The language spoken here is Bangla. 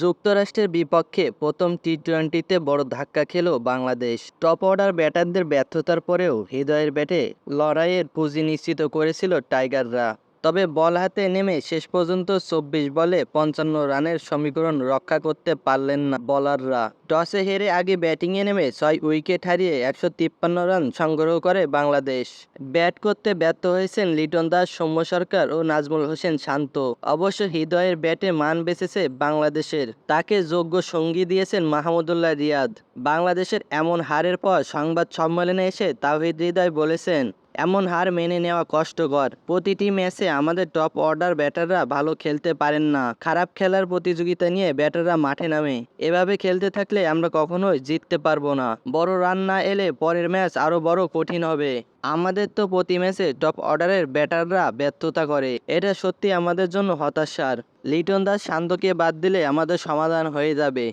যুক্তরাষ্ট্রের বিপক্ষে প্রথম টি টোয়েন্টিতে বড় ধাক্কা খেল বাংলাদেশ। টপ অর্ডার ব্যাটারদের ব্যর্থতার পরেও হৃদয়ের ব্যাটে লড়াইয়ের পুঁজি নিশ্চিত করেছিল টাইগাররা। তবে বল হাতে নেমে শেষ পর্যন্ত চব্বিশ বলে পঞ্চান্ন রানের সমীকরণ রক্ষা করতে পারলেন না বলাররা। টসে হেরে আগে ব্যাটিংয়ে নেমে ছয় উইকেট হারিয়ে একশো তিপ্পান্ন রান সংগ্রহ করে বাংলাদেশ। ব্যাট করতে ব্যর্থ হয়েছেন লিটন দাস, সৌম্য সরকার ও নাজমুল হোসেন শান্ত। অবশ্য হৃদয়ের ব্যাটে মান বেঁচেছে বাংলাদেশের। তাকে যোগ্য সঙ্গী দিয়েছেন মাহমুদুল্লাহ রিয়াদ। বাংলাদেশের এমন হারের পর সংবাদ সম্মেলনে এসে তাহিদ হৃদয় বলেছেন এমন হার মেনে নেওয়া কষ্টকর। প্রতিটি ম্যাচে আমাদের টপ অর্ডার ব্যাটাররা ভালো খেলতে পারেন না। খারাপ খেলার প্রতিযোগিতা নিয়ে ব্যাটাররা মাঠে নামে। এভাবে খেলতে থাকলে আমরা কখনোই জিততে পারব না। বড় রান না এলে পরের ম্যাচ আরও বড় কঠিন হবে। আমাদের তো প্রতি ম্যাচে টপ অর্ডারের ব্যাটাররা ব্যর্থতা করে। এটা সত্যি আমাদের জন্য হতাশার। লিটন দাস শান্তকে বাদ দিলে আমাদের সমাধান হয়ে যাবে।